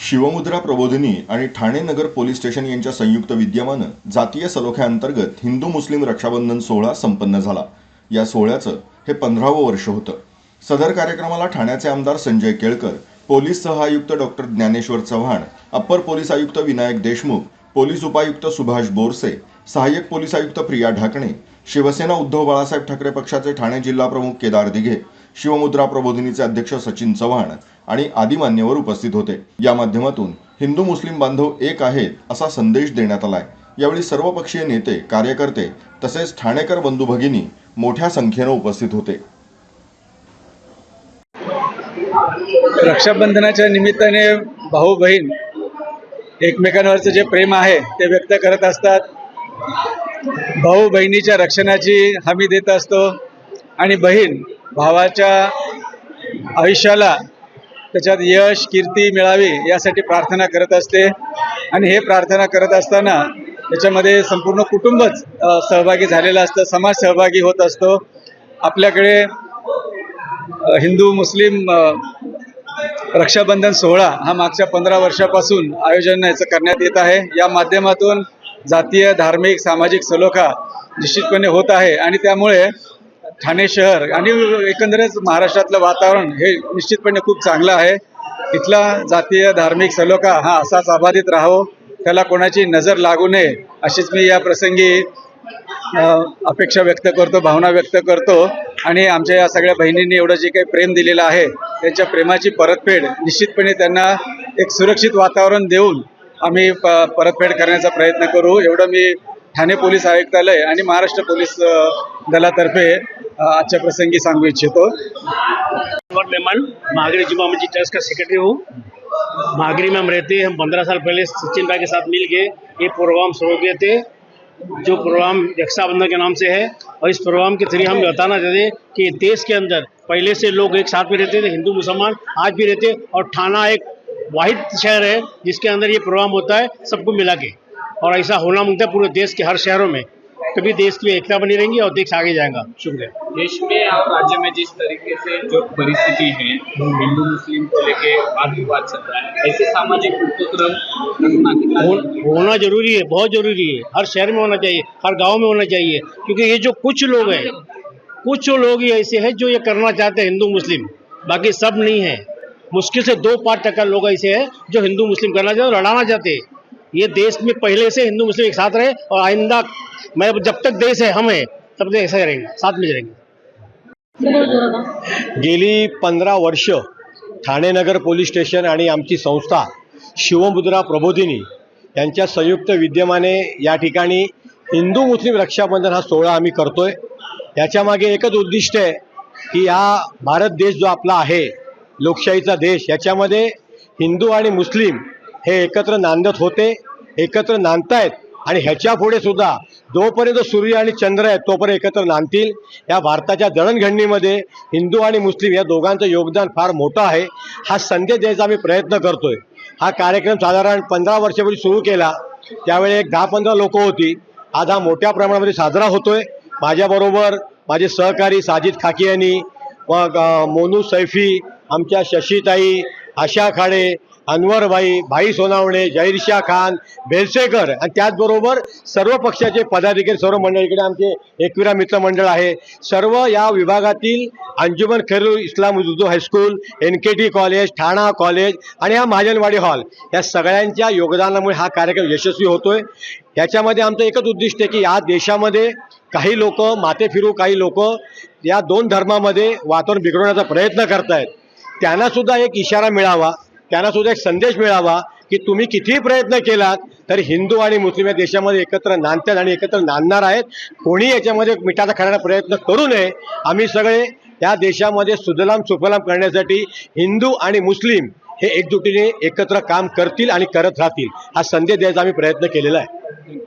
शिवमुद्रा प्रबोधिनी आणि ठाणे नगर police station यांच्या संयुक्त विद्यमानं जातीय सलोख्याअंतर्गत हिंदू मुस्लिम रक्षाबंधन सोहळा संपन्न झाला. या सोहळ्याचं हे पंधरावं वर्ष होतं. सदर कार्यक्रमाला ठाण्याचे आमदार संजय केळकर पोलीस सहआयुक्त doctor Dnyaneshwar Chavan upper police आयुक्त विनायक देशमुख पोलीस उपायुक्त सुभाष बोरसे सहाय्यक पोलीस आयुक्त प्रिया ढाकणे शिवसेना उद्धव बाळासाहेब ठाकरे पक्षाचे ठाणे जिल्हा प्रमुख केदार दिघे शिवमुद्रा प्रबोधिनीचे अध्यक्ष सचिन चव्हाण आणि आदी मान्यवर उपस्थित होते. या माध्यमातून हिंदू मुस्लिम बांधव एक आहेत असा संदेश देण्यात आलाय. यावेळी सर्वपक्षीय नेते कार्यकर्ते तसेच ठाणेकर बंधू भगिनी मोठ्या संख्येनं उपस्थित होते. रक्षाबंधनाच्या निमित्ताने भाऊ बहीण एकमेकांवरचं जे प्रेम आहे ते व्यक्त करत असतात. भाऊ बहिणीच्या रक्षणाची हमी देत असतो आणि बहीण भावाच्या आयुष्याला त्याच्यात यश कीर्ती मिळावी यासाठी प्रार्थना करत असते. आणि हे प्रार्थना करत असताना त्याच्यामध्ये संपूर्ण कुटुंबच सहभागी झालेलं असतं समाज सहभागी होत असतो. आपल्याकडे हिंदू मुस्लिम रक्षाबंधन सोहळा हा मागच्या पंधरा वर्षापासून आयोजन याचं करण्यात येत आहे. या माध्यमातून जातीय धार्मिक सामाजिक सलोखा निश्चितपणे होत आहे. आणि त्यामुळे ठाणे शहर आणि एकंदरच महाराष्ट्रातलं वातावरण हे निश्चितपणे खूप चांगलं आहे. इथला जातीय धार्मिक सलोखा हा असाच अबाधित राहो त्याला कोणाची नजर लागू नये अशीच मी या प्रसंगी अपेक्षा व्यक्त करतो भावना व्यक्त करतो. आणि आमच्या या सगळ्या बहिणींनी एवढं जे काही प्रेम दिलेलं आहे त्यांच्या प्रेमाची परतफेड निश्चितपणे त्यांना एक सुरक्षित वातावरण देऊन आम्ही प परतफेड करण्याचा प्रयत्न करू. एवढं मी ठाणे पोलीस आयुक्तालय आणि महाराष्ट्र पोलीस दलातर्फे आजच्या प्रसंगी सांगू मेहमान महागरी जुमा मस्जिद ट्रस्ट का सेक्रेटरी हूँ. महागरी में हम रहते हैं, हम पंद्रह साल पहले सचिन भाई के साथ मिल के ये प्रोग्राम शुरू किए थे, जो प्रोग्राम रक्षाबंधन के नाम से है। और इस प्रोग्राम के ज़रिए हम बताना चाहते हैं कि देश के अंदर पहले से लोग एक साथ में रहते थे, हिंदू, मुसलमान, आज भी रहते और थाना एक वाहिद शहर है, जिसके अंदर ये प्रोग्राम होता है, सबको मिला के। और ऐसा होना माँगता है पूरे देश के हर शहरों में। तभी देश की एकता बनी रहेंगी और देश आगे जाएगा। शुक्रिया। देश में और राज्य में जिस तरीके से जो परिस्थिति है हिंदू मुस्लिम को लेके वाद विवाद चल रहा है ऐसे सामाजिक उपक्रम? होना ज़रूरी है बहुत ज़रूरी है। हर शहर में होना चाहिए हर गाँव में होना चाहिए क्योंकि ये जो कुछ लोग हैं कुछ लोग ही ऐसे हैं जो ये करना चाहते हैं हिंदू मुस्लिम। बाकी सब नहीं है। मुश्किल से दो पाँच टका लोग ऐसे हैं जो हिंदू मुस्लिम करना चाहते हैं लड़ाना चाहते हैं। ये देश में पहले से हिंदू मुस्लिम एक साथ रहे और आइंदा मैं जब तक देश है हम हैं तब तक ऐसे रहेंगे साथ में रहेंगे। गेली पंधरा वर्ष ठाणे नगर पोलीस स्टेशन आणि आमची संस्था शिवमुद्रा प्रबोधिनी यांच्या संयुक्त विद्यमाने या ठिकाणी हिंदू मुस्लिम रक्षाबंधन हा सोहळा आम्ही करतोय. याच्यामागे एकच उद्दिष्ट आहे की हा भारत देश जो आपला आहे लोकशाहीचा देश याच्यामध्ये हिंदू आणि मुस्लिम हे एकत्र नांदत होते एकत्र नांदतायत आणि ह्याच्या पुढे सुद्धा जोपर्यंत सूर्य आणि चंद्र आहेत तोपर्यंत एकत्र नांदतील. या भारताच्या जडणघडणीमध्ये हिंदू आणि मुस्लिम या दोघांचं योगदान फार मोठं आहे. हा संदेश द्यायचा आम्ही प्रयत्न करतोय. हा कार्यक्रम साधारण पंधरा वर्षापूर्वी सुरू केला. त्यावेळी एक दहा पंधरा लोक होती. आज हा मोठ्या प्रमाणामध्ये साजरा होतोय. माझ्याबरोबर माझे सहकारी साजिद खाकी यांनी मग मोनू सैफी आमच्या शशीताई आशा खाडे अनवरबाई भाई सोनावणे जहीरशा खान बेलसेकर. आणि त्याचबरोबर सर्व पक्षाचे पदाधिकारी सर्व मंडळ. इकडे आमचे एकविरा मित्रमंडळ आहे. सर्व या विभागातील Anjuman Khairu Islam Urdu high school N K T college Thana college आणि हा महाजनवाडी हॉल. या सगळ्यांच्या योगदानामुळे हा कार्यक्रम यशस्वी होतोय. याच्यामध्ये आमचं एकच उद्दिष्ट आहे की या देशामध्ये काही लोक माते फिरू काही लोक या दोन धर्मामध्ये वातावरण बिघडवण्याचा प्रयत्न करतायत. आहेत त्यांनासुद्धा एक इशारा मिळावा. त्यांना सुद्धा एक संदेश मिळावा की तुम्ही कितीही प्रयत्न केलात तरी हिंदू आणि मुस्लिम या देशामध्ये एकत्र नांदतात आणि एकत्र नांदणार आहेत. कोणी याच्यामध्ये मिठाचा खाण्याचा प्रयत्न करू नये. आम्ही सगळे या देशामध्ये सुजलाम सुफलाम करण्यासाठी हिंदू आणि मुस्लिम हे एकजुटीने एकत्र काम करतील आणि करत राहतील. हा संदेश द्यायचा आम्ही प्रयत्न केलेला आहे.